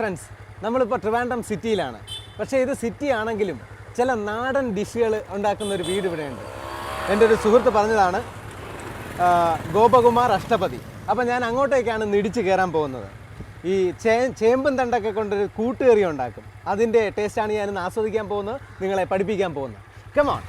Friends നമ്മളിപ്പോൾ ട്രിവാൻഡ്രം സിറ്റിയിലാണ്. പക്ഷേ ഇത് സിറ്റി ആണെങ്കിലും ചില നാടൻ ഡിഷുകൾ ഉണ്ടാക്കുന്ന ഒരു വീട് ഇവിടെയുണ്ട്. എന്റെ ഒരു സുഹൃത്ത് പറഞ്ഞതാണ് ഗോപകുമാർ അഷ്ടപതി. അപ്പോൾ ഞാൻ അങ്ങോട്ടേക്കാണ് നിടിച്ച് കയറാൻ പോകുന്നത്. ഈ ചേ ചേമ്പും തണ്ടൊക്കെ കൊണ്ടൊരു കൂട്ടുകറി ഉണ്ടാക്കും. അതിന്റെ ടേസ്റ്റാണ് ഞാനിന്ന് ആസ്വദിക്കാൻ പോകുന്നത് നിങ്ങളെ പഠിപ്പിക്കാൻ പോകുന്നത്. കമോൺ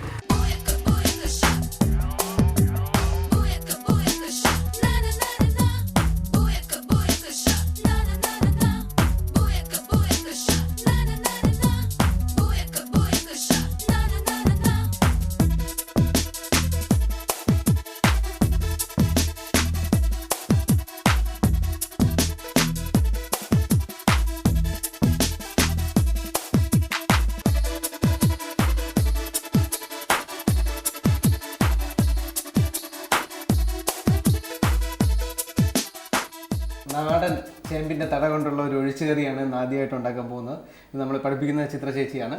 ആദ്യമായിട്ട് ഉണ്ടാക്കാൻ പോകുന്നത്. ഇത് നമ്മൾ പഠിപ്പിക്കുന്ന ചിത്ര ചേച്ചിയാണ്.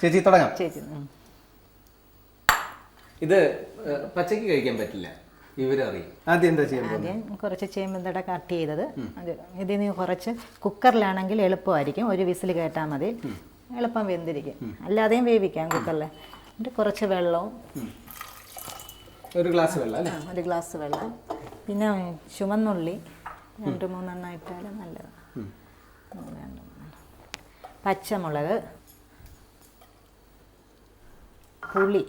ചേച്ചി തുടങ്ങാം. ചേച്ചി ഇത് പച്ചക്ക് പച്ചയ്ക്ക് കഴിക്കാൻ പറ്റില്ല. വിവരം ആദ്യം എന്താ ചെയ്യാൻ ആദ്യം കുറച്ച് ചേമ്പന്തട കട്ട് ചെയ്തത്. അത് ഇതിൽ നിന്ന് കുറച്ച് കുക്കറിലാണെങ്കിൽ എളുപ്പമായിരിക്കും. ഒരു വിസിൽ കേട്ടാൽ മതി. എളുപ്പം വെന്തിരിക്കും. അല്ലാതെയും വേവിക്കാം കുക്കറിൽ എന്നിട്ട് കുറച്ച് വെള്ളവും ഒരു ഗ്ലാസ് വെള്ളം അല്ലേ? ഒരു ഗ്ലാസ് വെള്ളം. പിന്നെ ചുമന്നുള്ളി. രണ്ട് മൂന്നെണ്ണം ഇട്ടാലും നല്ലതാണ്. പച്ചമുളക്. പുളി.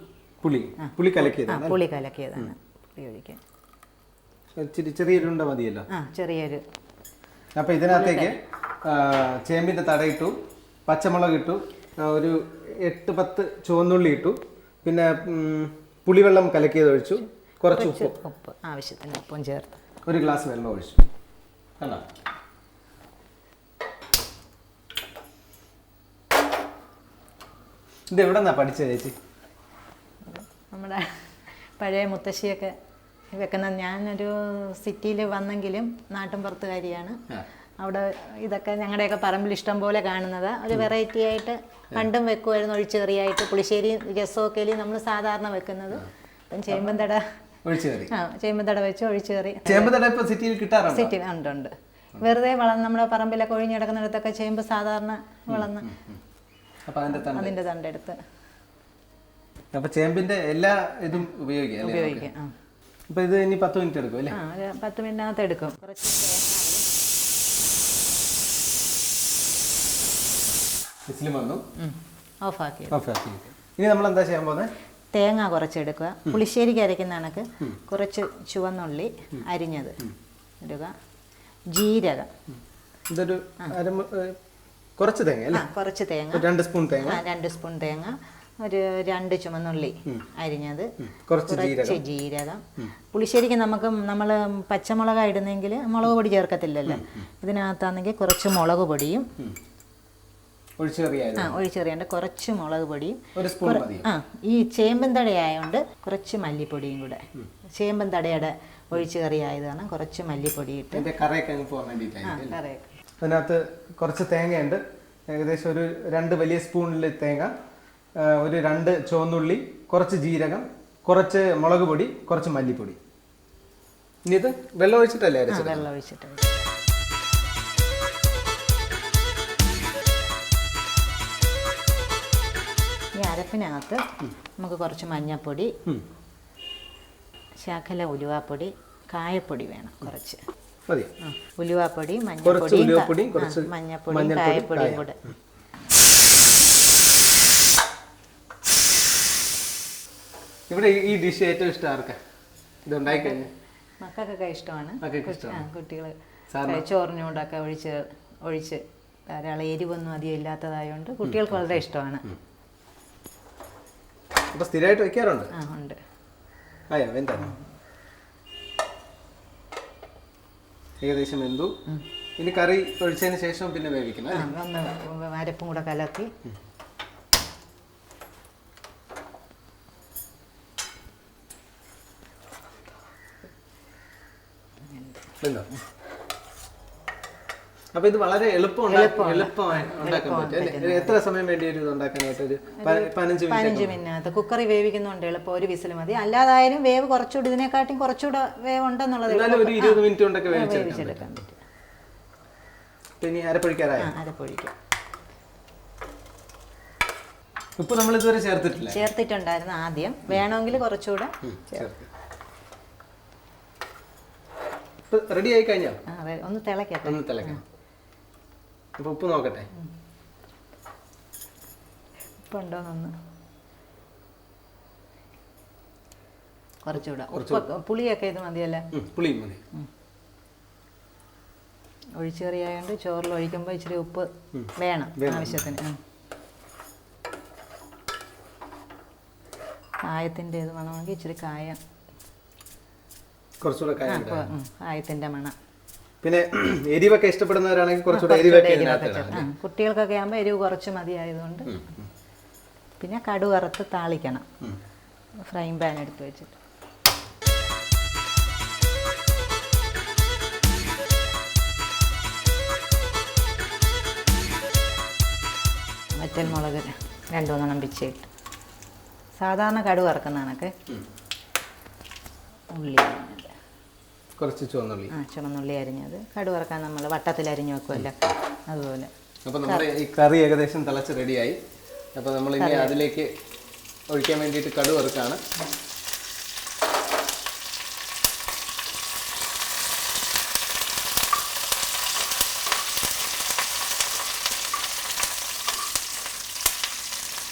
പുളി. പുളി കലക്കിയതാണ് പുളി കലക്കിയതാണ്. പുളി ഒഴിക്കാൻ. ഇച്ചിരി ചെറിയൊരുണ്ട മതിയല്ലോ. ആ ചെറിയൊരു അപ്പോൾ ഇതിനകത്തേക്ക് ചേമ്പിന്റെ ചേമ്പിന്റെ തടയിട്ടു പച്ചമുളക് ഇട്ടു ഒരു എട്ട് പത്ത് ചുവന്നുള്ളി ഇട്ടു പിന്നെ പുളിവെള്ളം കലക്കിയത് ഒഴിച്ചു കുറച്ച് ഉപ്പ്. ഉപ്പ്. ആവശ്യത്തിന് ഉപ്പും ചേർത്ത്. ഒരു ഗ്ലാസ് വെള്ളം ഒഴിച്ചു. കണ്ടോ? ഇത് എവിടെ നിന്നാ പഠിച്ചത് ചേച്ചി? നമ്മുടെ പഴയ മുത്തശ്ശിയൊക്കെ വെക്കുന്ന ഞാനൊരു സിറ്റിയിൽ വന്നെങ്കിലും നാട്ടും പുറത്തുകാരിയാണ് അവിടെ ഇതൊക്കെ ഞങ്ങളുടെയൊക്കെ പറമ്പിൽ ഇഷ്ടം പോലെ കാണുന്നത്. ഒരു വെറൈറ്റി ആയിട്ട് പണ്ടും വെക്കുമായിരുന്നു ഒഴിച്ചുകറിയായിട്ട് പുളിശ്ശേരി രസമൊക്കെ നമ്മൾ സാധാരണ വെക്കുന്നത്. അപ്പം ചേമ്പന്തട ഒഴിച്ചു കറി. ആ ചേമ്പന്തട വെച്ച് ഒഴിച്ചുകറി ചേമ്പന്തട ഇപ്പൊ സിറ്റിയിൽ കിട്ടാറുണ്ട്? സിറ്റി ഉണ്ട് ഉണ്ട്. വെറുതെ വളർന്ന് നമ്മുടെ പറമ്പിലൊക്കെ ഒഴിഞ്ഞിടക്കുന്നിടത്തൊക്കെ ചേമ്പ് സാധാരണ വളർന്ന് അതിന്റെ തണ്ടെടുത്ത്. അപ്പൊ ചേമ്പിന്റെ എല്ലാ ഇതും ഉപയോഗിക്കാം? ഉപയോഗിക്കാം അപ്പൊ ഇത് ഇനി പത്ത് മിനിറ്റ് എടുക്കും അല്ലേ? പത്ത് മിനിറ്റിനകത്ത് എടുക്കും. കുറച്ച് വിസിലും വന്നു. ഓഫാക്കി. ഓക്കെ ഇനി നമ്മൾ എന്താ ചെയ്യാൻ പോകുന്നത് തേങ്ങ കുറച്ചെടുക്കുക പുളിശ്ശേരിക്ക് അരയ്ക്കുന്ന കണക്ക് കുറച്ച് ചുവന്നുള്ളി അരിഞ്ഞത് ഇടുക. ജീരകം. ഇതൊരു കുറച്ച് തേങ്ങ അല്ലേ? കുറച്ച് തേങ്ങ. രണ്ട് സ്പൂൺ തേങ്ങ. രണ്ട് സ്പൂൺ തേങ്ങ. ഒരു രണ്ട് ചുമന്നുള്ളി അരിഞ്ഞത്. കുറച്ച് ജീരകം. പുളിശ്ശേരിക്ക് നമുക്ക് നമ്മൾ പച്ചമുളക് ഇടുന്നെങ്കിൽ മുളക് പൊടി ചേർക്കത്തില്ലല്ലോ. ഇതിനകത്താണെങ്കിൽ കുറച്ച് മുളക് പൊടിയും. ആ ഒഴിച്ചെറിയാണ്ട് കുറച്ച് മുളക് പൊടിയും. ആ ഈ ചേമ്പൻ തടയായതുകൊണ്ട് കുറച്ച് മല്ലിപ്പൊടിയും കൂടെ. ചേമ്പൻ തടയുടെ ഒഴിച്ചു കറി കാരണം കുറച്ച് മല്ലിപ്പൊടി ഇട്ട്. കറയൊക്കെ. അതിനകത്ത് കുറച്ച് തേങ്ങയുണ്ട്. ഏകദേശം ഒരു രണ്ട് വലിയ സ്പൂണിൽ തേങ്ങ ഒരു രണ്ട് ചുവന്നുള്ളി കുറച്ച് ജീരകം കുറച്ച് മുളക് പൊടി കുറച്ച് മല്ലിപ്പൊടി. ഇനി ഇത് വെള്ളം ഒഴിച്ചിട്ടല്ലേ ആ അരച്ചത്? വെള്ളം ഒഴിച്ചിട്ട്. ഈ അരപ്പിനകത്ത് നമുക്ക് കുറച്ച് മഞ്ഞൾപ്പൊടി ശാഖല ഉലുവാപ്പൊടി കായപ്പൊടി വേണം കുറച്ച്. മതി ഉലുവാപ്പൊടി കുറച്ച് ഉലുവപ്പൊടിയും കുറച്ച് മഞ്ഞൾപ്പൊടി, കായപ്പൊടിയും കൂടെ. ഇവിടെ ഈ- ഡിഷ് ഏറ്റവും ഇഷ്ടം ആർക്കാ? ഇത് മക്കൾക്കൊക്കെ ഇഷ്ടമാണ്. കുട്ടികൾ ചോറിനോടൊക്കെ ഒഴിച്ച് ഒഴിച്ച് ധാരാളം എരിവൊന്നും അധികം ഇല്ലാത്തതായതുകൊണ്ട് കുട്ടികൾക്ക് വളരെ ഇഷ്ടമാണ്. സ്ഥിരമായിട്ട് വെക്കാറുണ്ട്? ആ ഉണ്ട്. അയ്യോ എന്താ? ഏകദേശം എന്തു ഇനി കറി ഒഴിച്ചതിന് ശേഷം പിന്നെ വേവിക്കണം? ഒന്ന് അരപ്പും കൂടെ കലക്കി വെന്തോ? അപ്പൊ ഇത് വളരെ എളുപ്പം എളുപ്പമാണ്. എളുപ്പമായി ഉണ്ടാക്കാൻ പറ്റും എത്ര സമയം വേണ്ടി വരും ഇത് ഉണ്ടാക്കാനായിട്ട്? ഒരു പതിനഞ്ച് മിനിറ്റ് പതിനഞ്ച് മിനിറ്റ് കുക്കറി വേവിക്കുന്നുണ്ട് എളുപ്പം ഒരു വിസിൽ മതി. അല്ലാതായാലും വേവ് കുറച്ചുകൂടി ഇതിനെക്കാട്ടും കുറച്ചുകൂടെ വേവ് ഉണ്ടെന്നുള്ളത് ഒരു ഇരുപത് മിനിറ്റ് കൊണ്ടൊക്കെ വേവിച്ചെടുക്കാം വേവിച്ചെടുക്കാൻ പറ്റും. ഇനി അരപ്പൊഴിക്കാറായ അരപ്പൊഴിക്കാം ഉപ്പ് നമ്മൾ ഇതുവരെ ചേർത്തിട്ടില്ല. ചേർത്തിട്ടുണ്ടായിരുന്നു ആദ്യം. വേണമെങ്കിൽ കുറച്ചുകൂടെ റെഡി ആയി കഴിഞ്ഞോ? ഒന്ന് തിളക്കട്ടെ. ഒന്ന് തിളക്കണം അപ്പൊ ഉപ്പ് നോക്കട്ടെ. ഉപ്പുണ്ടോന്നൊന്ന് കുറച്ചുകൂടെ. ഉപ്പൊക്കെ പുളിയൊക്കെ ഇത് മതിയല്ലേ? പുളി മതി. ഒഴിച്ചേറിയായോണ്ട് ചോറിൽ ഒഴിക്കുമ്പോൾ ഇച്ചിരി ഉപ്പ് വേണം ആവശ്യത്തിന്. കായത്തിന്റെ ഇത് വേണമെങ്കിൽ ഇച്ചിരി കായ. കുറച്ചുകൂടെ കായത്തിന്റെ മണം. പിന്നെ എരിവൊക്കെ ഇഷ്ടപ്പെടുന്നവരാണെങ്കിൽ കുറച്ചുകൂടെ എരിവൊക്കെ ഇതിനകത്ത് കുട്ടികൾക്കൊക്കെ ആകുമ്പോൾ എരിവ് കുറച്ച് മതിയായതുകൊണ്ട് പിന്നെ കടു വറുത്ത് താളിക്കണം. ഫ്രൈ പാൻ എടുത്ത് വെച്ചിട്ട്. വറ്റൽ മുളക് രണ്ടു മൂന്നെണ്ണം പിച്ചിട്ട്. സാധാരണ കടു വറക്കുന്ന കണക്ക് ഉള്ളി. കുറച്ച് ചുവന്നുള്ളി. ആ ചുവന്നുള്ളി അരിഞ്ഞത്. കടു വറക്കാൻ നമ്മൾ വട്ടത്തിൽ അരിഞ്ഞു വെക്കുമല്ലോ അതുപോലെ. അപ്പോൾ നമ്മുടെ ഈ കറി ഏകദേശം തിളച്ച് റെഡിയായി അപ്പോൾ നമ്മൾ ഇനി അതിലേക്ക് ഒഴിക്കാൻ വേണ്ടിയിട്ട് കടു കടുവറുക്കുമ്പോൾ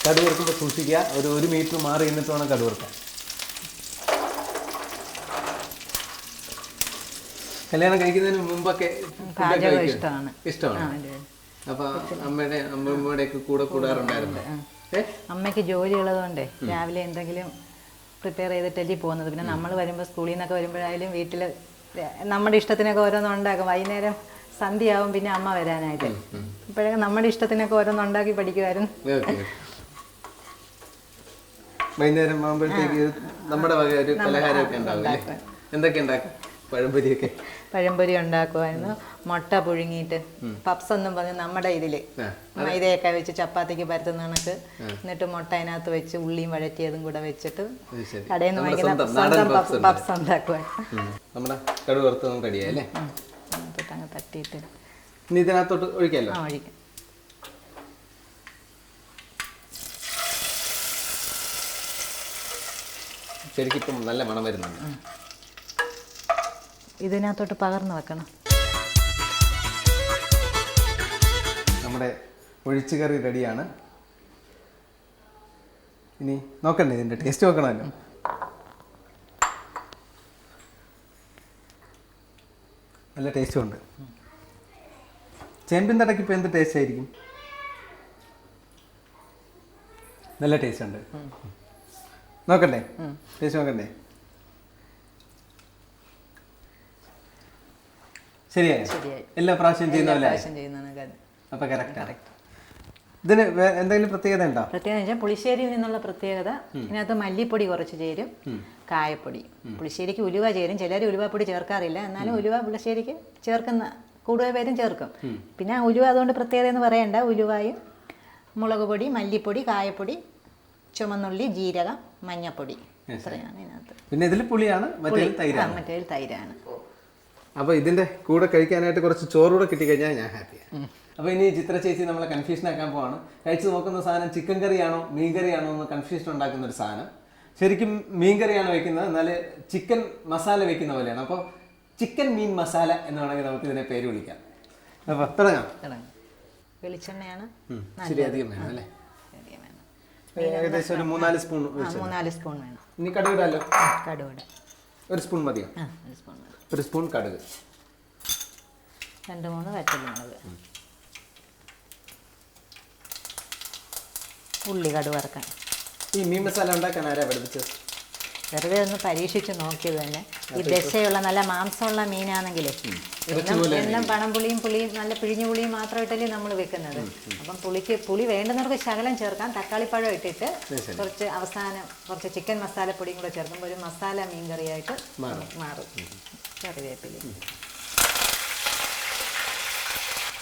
കടു വറുക്കുമ്പോൾ സൂക്ഷിക്കുക. ഒരു ഒരു മീറ്റർ മാറി നിന്നിട്ട് വേണം കടു കല്യാണം കഴിക്കുന്നതിന് മുമ്പൊക്കെ പാചകം ഇഷ്ടമാണ്. ഇഷ്ടമാണ്. അപ്പൊ അമ്മയുടെ അമ്മമ്മയുടെ ഒക്കെ കൂടെ കൂടാറുണ്ടായിരുന്നു. അമ്മയ്ക്ക് ജോലി ഉള്ളതുകൊണ്ടേ രാവിലെ എന്തെങ്കിലും പ്രിപ്പയർ ചെയ്തിട്ടല്ലേ പോകുന്നത്. പിന്നെ നമ്മൾ വരുമ്പോൾ സ്കൂളിൽ നിന്നൊക്കെ വരുമ്പോഴായാലും വീട്ടിൽ നമ്മുടെ ഇഷ്ടത്തിനൊക്കെ ഓരോന്ന് ഉണ്ടാക്കും. വൈകുന്നേരം സന്ധ്യയാവും പിന്നെ അമ്മ വരാനായിട്ട്. ഇപ്പോഴൊക്കെ നമ്മുടെ ഇഷ്ടത്തിനൊക്കെ ഓരോന്ന് ഉണ്ടാക്കി പഠിക്കുമായിരുന്നു വൈകുന്നേരം ആകുമ്പോഴത്തേക്ക് നമ്മുടെ വക ഒരു പലഹാരമൊക്കെ ഉണ്ടാവും എന്തൊക്കെ ഉണ്ടാക്കും? പഴംപൊരിയൊക്കെ. പഴംപൊരി ഉണ്ടാക്കുമായിരുന്നു മുട്ട പുഴുങ്ങിയിട്ട് പപ്സ് ഒന്നും പറഞ്ഞു നമ്മുടെ ഇതിൽ. മൈദയൊക്കെ വെച്ച് ചപ്പാത്തിക്ക് പരത്തുന്ന കണക്ക്. എന്നിട്ട് മുട്ട അതിനകത്ത് വെച്ച് ഉള്ളിയും വഴറ്റിയതും കൂടെ വെച്ചിട്ട് കടയിൽ നിന്ന് വാങ്ങിക്കുന്ന പപ്സ് ഉണ്ടാക്കുമായിരുന്നു റെഡിയായി അല്ലേ എന്നിട്ട് അങ്ങ് തട്ടിയിട്ട്. ഇനി ഇതിനകത്തോട്ട് ഒഴിക്കാമല്ലോ ആ ഒഴിക്കാം. ശരിക്കും നല്ല മണം വരുന്നുണ്ട്. ഇതിനകത്തോട്ട് പകർന്നു വെക്കണം. നമ്മുടെ ഒഴിച്ചു കറി റെഡിയാണ്. ഇനി നോക്കണ്ടേ ഇതിന്റെ ടേസ്റ്റ് നോക്കണമല്ലോ. നല്ല ടേസ്റ്റും ഉണ്ട്. ചേമ്പിൻ തടയ്ക്ക് ഇപ്പം എന്ത് ടേസ്റ്റ് ആയിരിക്കും? നല്ല ടേസ്റ്റ് ഉണ്ട്. നോക്കണ്ടേ? ടേസ്റ്റ് നോക്കണ്ടേ? ശരിയായോ. ശരിയായി. എല്ലാ പ്രാവശ്യം ചെയ്യുന്ന പോലെ പ്രാവശ്യം ചെയ്യുന്നതാണ് അപ്പൊ കറക്റ്റ് ഇതിന് വേ- എന്തെങ്കിലും പ്രത്യേകത ഉണ്ടോ? പ്രത്യേകത വെച്ചാൽ പുളിശ്ശേരിയിൽ നിന്നുള്ള പ്രത്യേകത ഇതിനകത്ത് മല്ലിപ്പൊടി കുറച്ച് ചേരും കായപ്പൊടി. പുളിശ്ശേരിക്ക് ഉലുവ ചേരും. ചിലർ ഉലുവപ്പൊടി ചേർക്കാറില്ല. എന്നാലും ഉലുവ പുളിശ്ശേരിക്ക് ചേർക്കുന്ന കൂടുതൽ പേരും ചേർക്കും. പിന്നെ ഉലുവ അതുകൊണ്ട് പ്രത്യേകത എന്ന് പറയണ്ട. ഉലുവായും മുളക് പൊടി മല്ലിപ്പൊടി കായപ്പൊടി ചുമന്നുള്ളി ജീരകം മഞ്ഞപ്പൊടി. ഇത്രയാണ് ഇതിനകത്ത്. പിന്നെ ഇതിൽ പുളിയാണ് മറ്റേ തൈരാണ്. മറ്റേ തൈരാണ്. അപ്പൊ ഇതിന്റെ കൂടെ കഴിക്കാനായിട്ട് കുറച്ച് ചോറൂടെ കിട്ടിക്കഴിഞ്ഞാൽ ഞാൻ ഹാപ്പിയാണ് അപ്പൊ ഇനി ചിത്ര ചേച്ചി നമ്മളെ കൺഫ്യൂഷൻ ആക്കാൻ പോവാണ്. കഴിച്ചു നോക്കുന്ന സാധനം ചിക്കൻ കറിയാണോ മീൻ കറിയാണോ എന്ന് കൺഫ്യൂഷൻ ഉണ്ടാക്കുന്ന ഒരു സാധനം. ശരിക്കും മീൻ കറിയാണ് വെക്കുന്നത് എന്നാൽ ചിക്കൻ മസാല വെക്കുന്ന പോലെയാണ്. അപ്പോൾ ചിക്കൻ മീൻ മസാല എന്ന് വേണമെങ്കിൽ നമുക്ക് ഇതിനെ പേര് വിളിക്കാം. അപ്പൊ തുടങ്ങാം. വെളിച്ചെണ്ണയാണ്. ശരി അധികം വേണം അല്ലേ? ഏകദേശം ഒരു മൂന്നാൽ സ്പൂൺ മൂന്നാൽ സ്പൂൺ വേണം. ഇനി കടുവിടാലോ കടുവിടാം കടുവട ഒരു സ്പൂൺ മതിയോ? ആ ഒരു സ്പൂൺ മതി. ഒരു സ്പൂൺ കടുക്. രണ്ട് മൂന്ന് വറ്റൽമുളക്. ഉള്ളി കടുവറക്കാൻ ഈ മീൻ മസാല ഉണ്ടാക്കാൻ ആരാ പഠിപ്പിച്ചത്? വെറുതെ ഒന്ന് പരീക്ഷിച്ച് നോക്കിയത് തന്നെ. ഈ ദശയുള്ള നല്ല മാംസമുള്ള മീനാണെങ്കിൽ എന്നും എന്നും പണംപുളിയും പുളിയും നല്ല പിഴിഞ്ഞു പുളിയും മാത്രം ഇട്ടല്ലേ നമ്മൾ വെക്കുന്നത് അപ്പം പുളിക്ക് പുളി വേണ്ടുന്നവർക്ക് ശകലം ചേർക്കാം. തക്കാളിപ്പഴം ഇട്ടിട്ട് കുറച്ച് അവസാനം കുറച്ച് ചിക്കൻ മസാലപ്പൊടിയും കൂടെ ചേർക്കുമ്പോൾ ഒരു മസാല മീൻ കറിയായിട്ട് മാറും. കറിവേപ്പില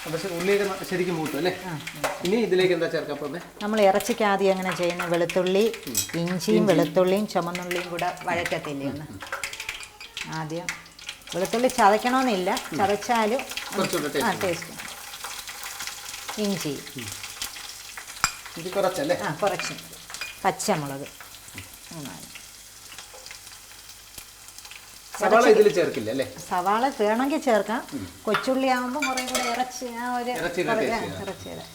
പക്ഷെ ഉള്ളിയൊക്കെ ന- ശരിക്കും മൂട്ടും അല്ലേ? ഇനി ഇതിലേക്ക് എന്താ നമ്മൾ ഇറച്ചിക്ക് ആദ്യം അങ്ങനെ ചെയ്യുന്ന വെളുത്തുള്ളി ഇഞ്ചിയും വെളുത്തുള്ളിയും ചുമന്നുള്ളിയും കൂടെ വഴറ്റത്തില്ലേ ഒന്ന്? ആദ്യം വെളുത്തുള്ളി ചതയ്ക്കണമെന്നില്ല. ചതച്ചാലും ആ ടേസ്റ്റ് ഇഞ്ചി. കുറച്ചല്ലേ? ആ കുറച്ച്. പച്ചമുളക്. മൂന്നാൽ. സവാള ഇതിൽ ചേർക്കില്ല അല്ലേ? സവാള വേണമെങ്കിൽ ചേർക്കാം. കൊച്ചുള്ളി ആവുമ്പോൾ കുറേ കൂടെ ഇറച്ചി ആ ഒരു ഇറച്ചിയുടെ ആ,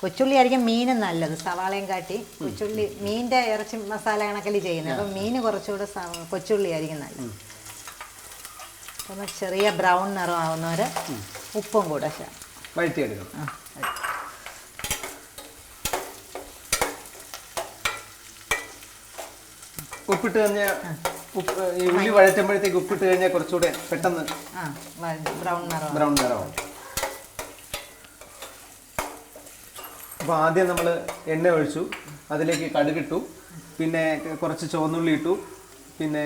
കൊച്ചുള്ളി ആയിരിക്കും മീനും നല്ലത് സവാളയും കാട്ടി. കൊച്ചുള്ളി മീനിന്റെ ഇറച്ചി മസാല കണക്കിൽ ചെയ്യുന്നത്. അപ്പം മീൻ കുറച്ചുകൂടെ കൊച്ചുള്ളി ആയിരിക്കും നല്ലത്. ഒന്ന് ചെറിയ ബ്രൗൺ നിറം ആവുന്നവരെ ഉപ്പും കൂടെ ചേർക്കാം വഴറ്റിയെടുക്കണം ആ ഉപ്പിട്ട് കഴിഞ്ഞാൽ ഉപ്പ് ഈ ഉള്ളി വഴറ്റുമ്പോഴത്തേക്ക് ഉപ്പിട്ട് കഴിഞ്ഞാൽ കുറച്ചുകൂടെ പെട്ടെന്ന് ആ ബ്രൗൺ നിറം ബ്രൗൺ നിറമാവും അപ്പോൾ ആദ്യം നമ്മൾ എണ്ണ ഒഴിച്ചു. അതിലേക്ക് കടുകിട്ടു. പിന്നെ കുറച്ച് ചുവന്നുള്ളി ഇട്ടു. പിന്നെ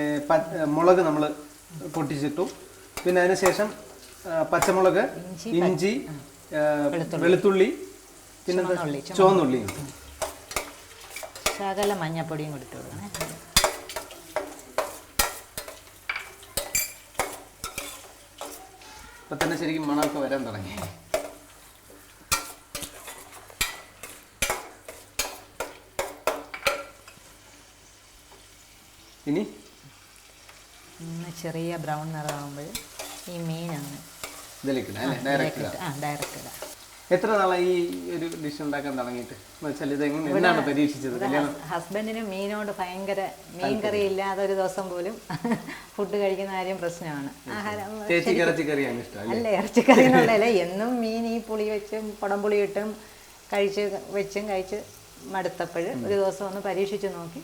മുളക് നമ്മൾ പൊട്ടിച്ചിട്ടു. പിന്നെ അതിനുശേഷം പച്ചമുളക് ഇഞ്ചി, വെളുത്തുള്ളി. പിന്നെ ചുവന്നുള്ളി, ചുവന്നുള്ളി. ശകല മഞ്ഞപ്പൊടിയും കൊടുത്തു കൊടുക്കണേ ഇപ്പം തന്നെ ശരിക്കും മണമൊക്കെ വരാൻ തുടങ്ങി. ഇനി? ഒന്ന് ചെറിയ ബ്രൗൺ നിറമാകുമ്പോൾ ഈ മീനാണ് ഇതിലേക്ക് ഡയറക്റ്റ് ഇടാം. എത്ര നാളായി ഈ ഒരു ഡിഷ് ഉണ്ടാക്കാൻ തുടങ്ങിയിട്ട്? വെച്ചാൽ ഇത് എന്നാണ് പരീക്ഷിച്ചത്? ഹസ്ബൻഡിന് മീനോട് ഭയങ്കര മീൻ കറി ഇല്ലാതെ ഒരു ദിവസം പോലും ഫുഡ് കഴിക്കുന്ന കാര്യം പ്രശ്നമാണ്. ആഹാരം അല്ലേ? ഇറച്ചിക്കറി എന്നുള്ളതല്ല എന്നും മീൻ ഈ പുളി വെച്ചും പുടംപുളി ഇട്ടും കഴിച്ച് വെച്ചും കഴിച്ച് മടുത്തപ്പോൾ ഒരു ദിവസം ഒന്ന് പരീക്ഷിച്ചു നോക്കി.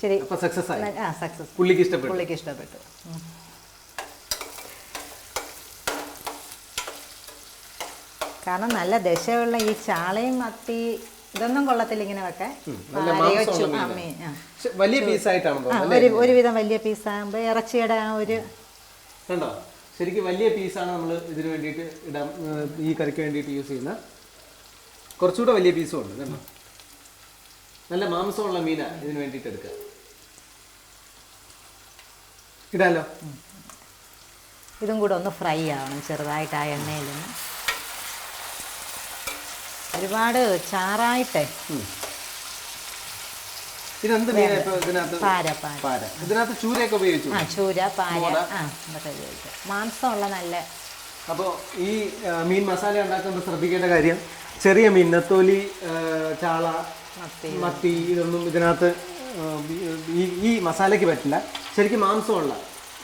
ശരി. സക്സസ് പുള്ളിക്ക് ഇഷ്ടപ്പെട്ടു പുള്ളിക്ക് ഇഷ്ടപ്പെട്ടു ഉം. കാരണം നല്ല ദശയുള്ള ഈ ചാളയും മത്തി ഇതൊന്നും കൊള്ളത്തില്ല ഇങ്ങനെ വെക്കെ വലിയ പീസായിട്ടാണ് ഒരുവിധം വലിയ പീസാകുമ്പോൾ ഇറച്ചിയുടെ ആ ഒരു കണ്ടോ? ശരിക്കും വലിയ പീസാണ് നമ്മൾ ഇതിന് വേണ്ടിയിട്ട് ഇടാൻ ഈ കറിക്ക് വേണ്ടിയിട്ട് യൂസ് ചെയ്യുന്ന. കുറച്ചുകൂടെ വലിയ പീസും ഉണ്ട് കണ്ടോ? നല്ല മാംസമുള്ള മീനാണ് ഇതിന് വേണ്ടിയിട്ട് എടുക്കുക. ഇടാലോ? ഇതും കൂടെ ഒന്ന് ഫ്രൈ ആവണം ചെറുതായിട്ട് ആ എണ്ണയിൽ നിന്ന് ഒരുപാട് ചാറായിട്ടേ. ഇതെന്ത് മീനാ ഇപ്പൊ ഇതിനകത്ത്? പാര പാര. പാര. ഇതിനകത്ത് ചൂരയൊക്കെ ഉപയോഗിച്ചു? ആ ചൂര പാര. ആ ഇതൊക്കെ ഉപയോഗിക്കും. മാംസമുള്ള നല്ല അപ്പോൾ ഈ ആ, മീൻ മസാല ഉണ്ടാക്കുമ്പോൾ ശ്രദ്ധിക്കേണ്ട കാര്യം ചെറിയ മീൻ നത്തോലി ആ, ചാള മത്തി. മത്തി ഇതൊന്നും ഇതിനകത്ത് ആ, ഈ ഈ മസാലയ്ക്ക് പറ്റില്ല. ശരിക്കും മാംസമുള്ള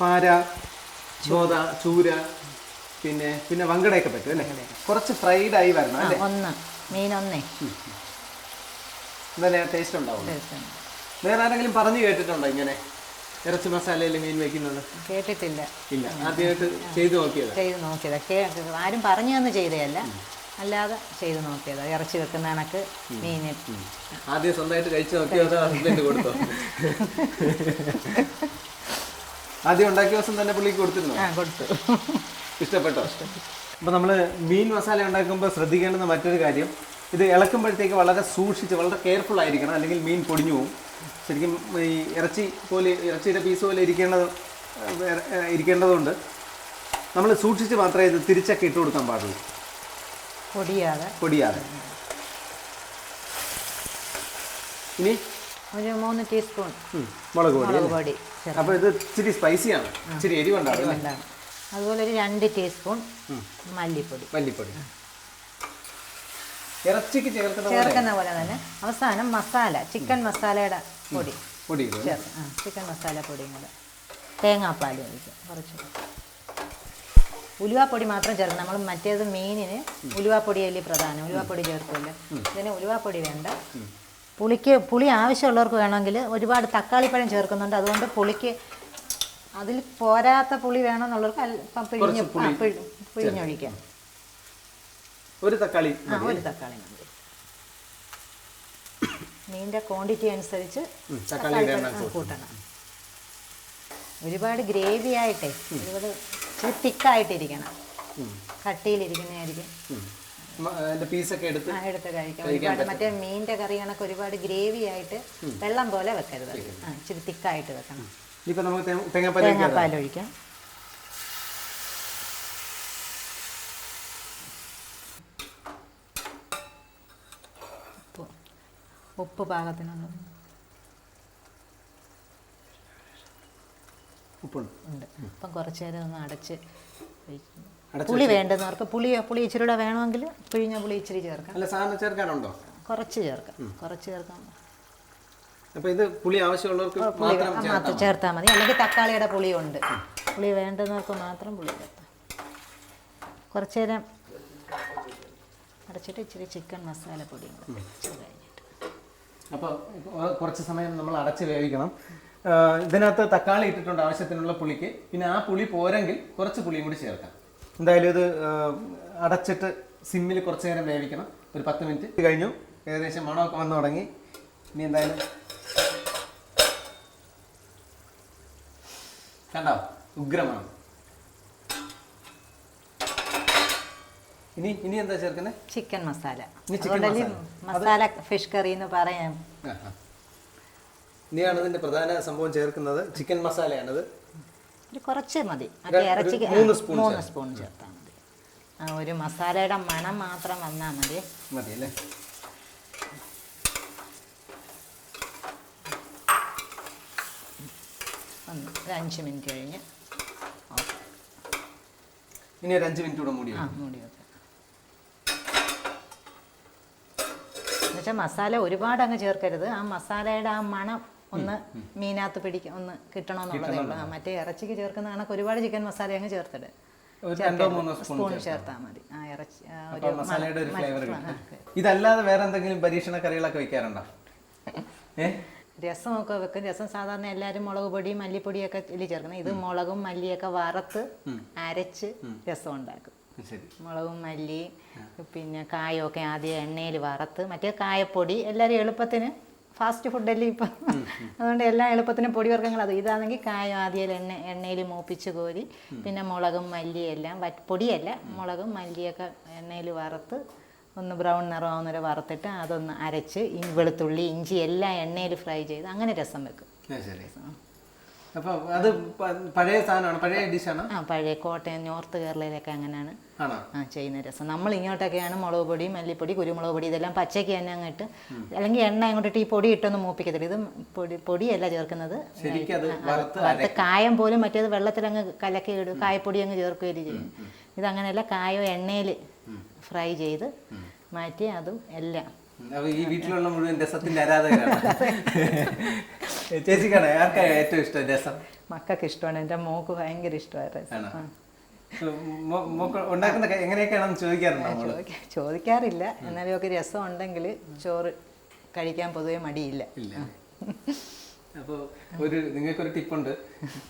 പാര ചോത ചൂര പിന്നെ പിന്നെ വങ്കടയൊക്കെ പറ്റും അല്ലേ? കുറച്ച് ഫ്രൈഡ് ആയി വരണം അല്ലേ? ഒന്ന്. മീനൊന്നേ. എന്നാലേ ടേസ്റ്റ് ഉണ്ടാവും വേറെ ആരെങ്കിലും പറഞ്ഞു കേട്ടിട്ടുണ്ടോ ഇങ്ങനെ ഇറച്ചി മസാലയിൽ മീൻ വെക്കുന്നത്? കേട്ടിട്ടില്ല. ഇല്ല. ആദ്യമായിട്ട് ചെയ്തു നോക്കിയത്? ചെയ്ത് നോക്കിയതാ. ആരും പറഞ്ഞു തന്നു ചെയ്തതല്ല. അല്ലാതെ ചെയ്ത് നോക്കിയതാ. ഇറച്ചി വെക്കുന്ന കണക്ക് മീൻ ആദ്യം സ്വന്തമായിട്ട് കഴിച്ചു നോക്കിയത് ഹസ്ബൻഡ് കൊടുത്തോ? ആദ്യം ഉണ്ടാക്കിയ ദിവസം തന്നെ പുള്ളിക്ക് കൊടുത്തിരുന്നു? ആ കൊടുത്തു. ഇഷ്ടപ്പെട്ടോ. അപ്പോൾ നമ്മൾ മീൻ മസാല ഉണ്ടാക്കുമ്പോൾ ശ്രദ്ധിക്കേണ്ടുന്ന മറ്റൊരു കാര്യം ഇത് ഇളക്കുമ്പോഴത്തേക്ക് വളരെ സൂക്ഷിച്ച് വളരെ കെയർഫുൾ ആയിരിക്കണം അല്ലെങ്കിൽ മീൻ പൊടിഞ്ഞു പോകും. ശരിക്കും ഈ ഇറച്ചി പോലെ ഇറച്ചിയുടെ പീസ് പോലെ ഇരിക്കേണ്ടത് ഇരിക്കേണ്ടതുകൊണ്ട് നമ്മൾ സൂക്ഷിച്ച് മാത്രമേ ഇത് തിരിച്ചൊക്കെ ഇട്ട് കൊടുക്കാൻ പാടുള്ളൂ. പൊടിയാതെ. പൊടിയാതെ. ഇനി? ഒരു മൂന്ന് ടീസ്പൂൺ മുളക് പൊടി അപ്പോൾ ഇത് ഇച്ചിരി സ്പൈസിയാണ് ഇച്ചിരി എരിവുണ്ടാവും. അതുപോലെ ഒരു രണ്ട് ടീസ്പൂൺ മല്ലിപ്പൊടി. മല്ലിപ്പൊടി. ഇറച്ചിക്ക് ചേർക്കുന്ന പോലെ? തന്നെ. അവസാനം മസാല ചിക്കൻ മസാലയുടെ പൊടി പൊടി ചിക്കൻ മസാല പൊടിയും കൂടെ. തേങ്ങാപ്പാൽ ഒഴിക്കും കുറച്ച്. ഉലുവാപ്പൊടി മാത്രം ചേർക്കണം നമ്മൾ മറ്റേത് മീനിന് ഉലുവാപ്പൊടിയല്ലേ പ്രധാനം. ഉലുവാപ്പൊടി ചേർക്കില്ല ഇതിന് ഉലുവാപ്പൊടി വേണ്ട. പുളിക്ക് പുളി ആവശ്യമുള്ളവർക്ക് വേണമെങ്കിൽ ഒരുപാട് തക്കാളിപ്പഴം ചേർക്കുന്നുണ്ട്. അതുകൊണ്ട് പുളിക്ക് അതിൽ പോരാത്ത പുളി വേണമെന്നുള്ളവർക്ക് പിഴിഞ്ഞ് പിഴിഞ്ഞൊഴിക്കാം. ഒരു തക്കാളി ആ ഒരു തക്കാളി മതി. മീനിന്റെ ക്വാണ്ടിറ്റി അനുസരിച്ച് തക്കാളി കൂട്ടണം. ഒരുപാട് ഗ്രേവി ആയിട്ടേ ഒരുപാട് ഇച്ചിരി തിക്കായിട്ടിരിക്കണം. കട്ടിയിലിരിക്കുന്നതായിരിക്കും. പീസൊക്കെ എടുത്ത് എടുത്ത് കഴിക്കാം. ഒരുപാട് മറ്റേ മീനിന്റെ കറി കണക്ക് ഒരുപാട് ഗ്രേവി ആയിട്ട് വെള്ളം പോലെ വെക്കരുത് ആ ഇച്ചിരി തിക്കായിട്ട് വെക്കണം. ഇനിയിപ്പോൾ നമുക്ക് തേങ്ങാപ്പാൽ. തേങ്ങാപ്പാൽ ഒഴിക്കാം ഉപ്പ്. പാകത്തിനുള്ളത് ഉപ്പുണ്ട്. ഉണ്ട്. അപ്പം കുറച്ച് നേരം ഒന്ന് അടച്ച് പുളി വേണ്ടുന്നവർക്ക് പുളി പുളി ഇച്ചിരി കൂടെ വേണമെങ്കിൽ പിഴിഞ്ഞ പുളി ഇച്ചിരി ചേർക്കാം. അല്ല സാധനം ചേർക്കാനുണ്ടോ കുറച്ച് ചേർക്കാം. കുറച്ച് ചേർക്കാം. അപ്പൊ ഇത് പുളി ആവശ്യമുള്ളവർക്ക് പുളി മാത്രം ചേർത്താൽ മാത്രം ചേർത്താൽ മതി. അല്ലെങ്കിൽ തക്കാളിയുടെ പുളിയുണ്ട്. പുളി വേണ്ടുന്നവർക്ക് മാത്രം പുളി ചേർത്താം. കുറച്ച് നേരം അടച്ചിട്ട് ഇച്ചിരി ചിക്കൻ മസാല പൊടിയും കൂടെ ഇച്ചിരി കഴിഞ്ഞിട്ട്. അപ്പോൾ കുറച്ച് സമയം നമ്മൾ അടച്ച് വേവിക്കണം. ഇതിനകത്ത് തക്കാളി ഇട്ടിട്ടുണ്ട് ആവശ്യത്തിനുള്ള പുളിക്ക്. പിന്നെ ആ പുളി പോരെങ്കിൽ കുറച്ച് പുളിയും കൂടി ചേർക്കാം. എന്തായാലും ഇത് അടച്ചിട്ട് സിമ്മിൽ കുറച്ച് നേരം വേവിക്കണം. ഒരു പത്ത് മിനിറ്റ്. കഴിഞ്ഞു. ഏകദേശം മണമൊക്കെ വന്നു തുടങ്ങി. ഇനി എന്തായാലും കണ്ടോ? ഉഗ്രമാണ്. ഇനി ഇനി എന്താ ചേർക്കുന്നത് ചിക്കൻ മസാല അതുകൊണ്ടല്ലേ മസാല ഫിഷ് കറി എന്ന് പറയാം. ഇനിയാണ് ഇതിന്റെ പ്രധാന സംഭവം ചേർക്കുന്നത് ചിക്കൻ മസാലയാണ് ഒരു കുറച്ച് മതി. ഇറച്ചിക്ക് മൂന്ന് സ്പൂൺ മൂന്ന് സ്പൂൺ ചേർത്താൽ മതി. ആ, ഒരു മസാലയുടെ മണം മാത്രം വന്നാൽ മതി. മതി അല്ലേ ഒന്ന് ഒരു അഞ്ച് മിനിറ്റ് കഴിഞ്ഞ്. ഇനി ഒരു അഞ്ച് മിനിറ്റ് കൂടെ മൂടി ആ മൂടി വെക്കാം. എന്നുവെച്ചാൽ മസാല ഒരുപാട് അങ്ങ് ചേർക്കരുത്. ആ മസാലയുടെ ആ മണം ഒന്ന് മീനാത്ത് പിടിക്ക ഒന്ന് കിട്ടണമെന്നുള്ളതേ ഉള്ളൂ. മറ്റേ ഇറച്ചിക്ക് ചേർക്കുന്ന കണക്ക് ഒരുപാട് ചിക്കൻ മസാല അങ്ങ് ചേർത്തിട്ട് സ്പൂൺ ചേർത്താൽ മതി. ആ ഇറച്ചി ഒരു മസാലയുടെ ഒരു ഫ്ലേവർ ഇതല്ലാതെ വേറെ എന്തെങ്കിലും പരീക്ഷണ കറികളൊക്കെ വെക്കാറുണ്ടോ? രസമൊക്കെ വെക്കും. രസം സാധാരണ എല്ലാവരും മുളക് പൊടി മല്ലിപ്പൊടിയൊക്കെ ഇതിൽ ചേർക്കുന്നത്. ഇത് മുളകും മല്ലിയൊക്കെ വറുത്ത് അരച്ച് രസം ഉണ്ടാക്കും മുളകും മല്ലി പിന്നെ കായൊക്കെ ആദ്യം എണ്ണയിൽ വറുത്ത് മറ്റേ കായപ്പൊടി എല്ലാവരും എളുപ്പത്തിന് ഫാസ്റ്റ് ഫുഡല്ലേ ഇപ്പം. അതുകൊണ്ട് എല്ലാ എളുപ്പത്തിനും പൊടി വർഗങ്ങൾ അത് ഇതാണെങ്കിൽ കായം ആദ്യം എണ്ണ എണ്ണയിൽ മൂപ്പിച്ച് കോരി പിന്നെ മുളകും മല്ലിയെല്ലാം പൊടിയല്ല മുളകും മല്ലിയൊക്കെ എണ്ണയിൽ വറുത്ത് ഒന്ന് ബ്രൗൺ നിറമാവുന്നവരെ വറുത്തിട്ട് അതൊന്ന് അരച്ച് ഈ വെളുത്തുള്ളി ഇഞ്ചി എല്ലാം എണ്ണയിൽ ഫ്രൈ ചെയ്ത് അങ്ങനെ രസം വെക്കും. ആ, ശരി. അപ്പൊ അത് പഴയ സാധനമാണ്? പഴയ ഡിഷാണ് ആ പഴയ കോട്ടയം നോർത്ത് കേരളയിലൊക്കെ അങ്ങനെയാണ്. ആ ചെയ്യുന്ന രസം. നമ്മൾ ഇങ്ങോട്ടൊക്കെയാണ് മുളക് പൊടി മല്ലിപ്പൊടി കുരുമുളക് പൊടി ഇതെല്ലാം പച്ചയ്ക്ക് തന്നെ അങ്ങോട്ട് അല്ലെങ്കിൽ എണ്ണ അങ്ങോട്ടിട്ട് ഈ പൊടി ഇട്ടൊന്നും മൂപ്പിക്കത്തില്ല. ഇത് പൊടി പൊടിയല്ല ചേർക്കുന്നത്. വറുത്ത് കായം പോലും മറ്റേത് വെള്ളത്തിൽ അങ്ങ് കലക്കി ഇടും കായപ്പൊടി അങ്ങ് ചേർക്കുകയും ചെയ്യും. ഇതങ്ങനെയല്ല കായോ എണ്ണയിൽ ഫ്രൈ ചെയ്ത് മാറ്റി അതും എല്ലാം. ഈ വീട്ടിലുള്ള മുഴുവൻ രസത്തിന്റെ ആരാധകരാണ്? ചേച്ചിക്കാണ്? ആർക്കാ ഏറ്റവും ഇഷ്ടം രസം? മക്കൾക്ക് ഇഷ്ടമാണ്. എന്റെ മോക്ക് ഭയങ്കര ഇഷ്ടമായിരുന്നു ഉണ്ടാക്കുന്ന എങ്ങനെയൊക്കെയാണെന്ന് ചോദിക്കാറുണ്ടോ ചോദിക്കാറില്ല. എന്നാലും ഒക്കെ രസം ഉണ്ടെങ്കിൽ ചോറ് കഴിക്കാൻ പൊതുവെ മടിയില്ല. ഇല്ല. അപ്പോൾ ഒരു നിങ്ങൾക്കൊരു ടിപ്പുണ്ട്.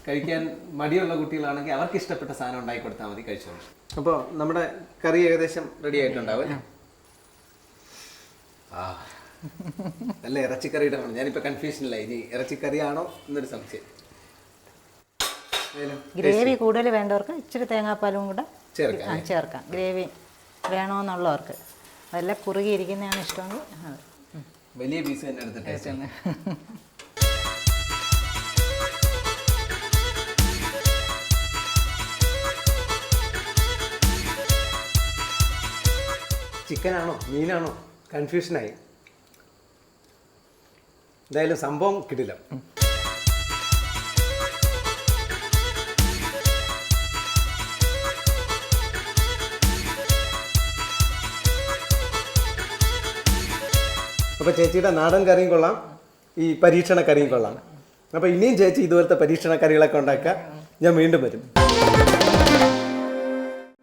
കഴിക്കാൻ മടിയുള്ള കുട്ടികളാണെങ്കിൽ അവർക്ക് ഇഷ്ടപ്പെട്ട സാധനം ഉണ്ടാക്കി കൊടുത്താൽ മതി കഴിച്ചോളൂ. അപ്പോൾ നമ്മുടെ കറി ഏകദേശം റെഡി ആയിട്ടുണ്ടാവും? ആ നല്ല ഇറച്ചിക്കറിയുടെ ആണ് ഞാനിപ്പോൾ കൺഫ്യൂഷനില്ല ഇനി ഇറച്ചിക്കറിയാണോ എന്നൊരു സംശയം. ഗ്രേവി കൂടുതൽ വേണ്ടവർക്ക് ഇച്ചിരി തേങ്ങാപ്പാലും കൂടെ ചേർക്കാം ചേർക്കാം. ഗ്രേവി വേണമെന്നുള്ളവർക്ക് അതെല്ലാം കുറുകിയിരിക്കുന്നതാണ് ഇഷ്ടമെങ്കിൽ വലിയ പീസ് തന്നെ എടുത്തിട്ട് ചിക്കനാണോ? മീനാണോ? കൺഫ്യൂഷനായി. എന്തായാലും സംഭവം കിട്ടില്ല അപ്പോൾ ചേച്ചിയുടെ നാടൻ കറിയും കൊള്ളാം. ഈ പരീക്ഷണ കറിയും കൊള്ളാം. അപ്പോൾ ഇനിയും ചേച്ചി ഇതുപോലത്തെ പരീക്ഷണ കറികളൊക്കെ ഉണ്ടാക്കുക. ഞാൻ വീണ്ടും വരും.